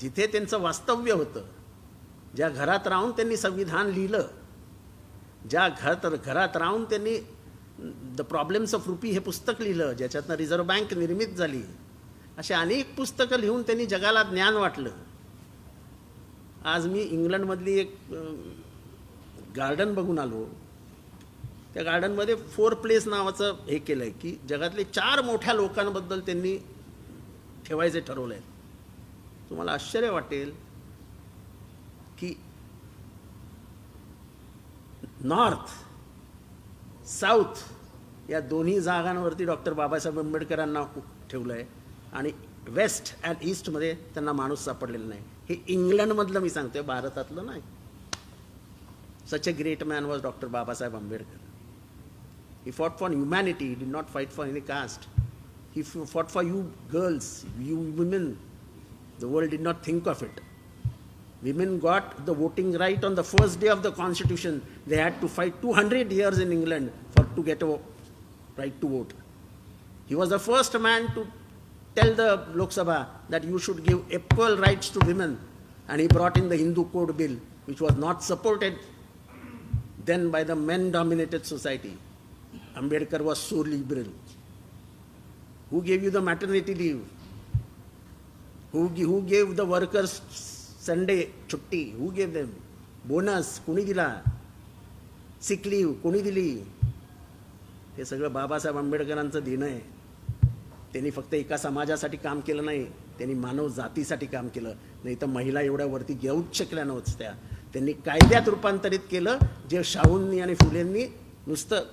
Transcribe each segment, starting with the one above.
जिथे त्यांचं वास्तव्य होतं ज्या घरात राहून त्यांनी संविधान लिहिलं ज्या घरात घरात राहून त्यांनी द प्रॉब्लेम्स ऑफ रुपी हे पुस्तक लिहिलं ज्याच्यातनं रिझर्व्ह बँक निर्मित झाली अशी अनेक पुस्तकं लिहून त्यांनी जगाला ज्ञान वाटलं. आज मी इंग्लंडमधली एक गार्डन बघून आलो. त्या गार्डनमध्ये फोर प्लेस नावाचं हे केलं आहे की जगातले चार मोठ्या लोकांबद्दल त्यांनी ठेवायचे ठरवलं आहे तुम्हाला आश्चर्य वाटेल की नॉर्थ साऊथ या दोन्ही जागांवरती डॉक्टर बाबासाहेब आंबेडकरांना ठेवलं आहे आणि वेस्ट अँड ईस्टमध्ये त्यांना माणूस सापडलेला नाही. हे इंग्लंडमधलं मी सांगतोय भारतातलं नाही. Such a great man was doctor Babasaheb Ambedkar. He fought for humanity he did not fight for any caste he fought for you girls you women The world did not think of it. Women got the voting right on the first day of the constitution. They had to fight 200 years in England for to get a right to vote. He was the first man to tell the Lok Sabha that you should give equal rights to women. And he brought in the Hindu Code Bill, which was not supported then by the men-dominated society. Ambedkar was so liberal. Who gave you the maternity leave? Who, gi- who gave the workers Sunday छुट्टी हू gave them bonus कोणी दिला सिक कोणी दिली हे सगळं बाबासाहेब आंबेडकरांचं देणं आहे त्यांनी फक्त एका समाजासाठी काम केलं नाही त्यांनी मानव जातीसाठी काम केलं नाही तर महिला एवढ्या वरती घेऊच शकल्या नव्हत्या त्यांनी कायद्यात रूपांतरित केलं जे शाहूंनी आणि फुलेंनी नुसतं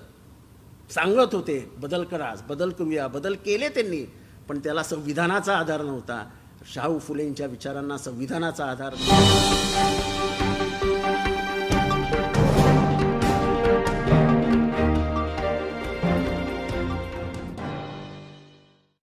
सांगत होते बदल करा बदल करूया बदल केले त्यांनी पण त्याला संविधानाचा आधार नव्हता शाहू फुलेंच्या विचारांना संविधानाचा आधार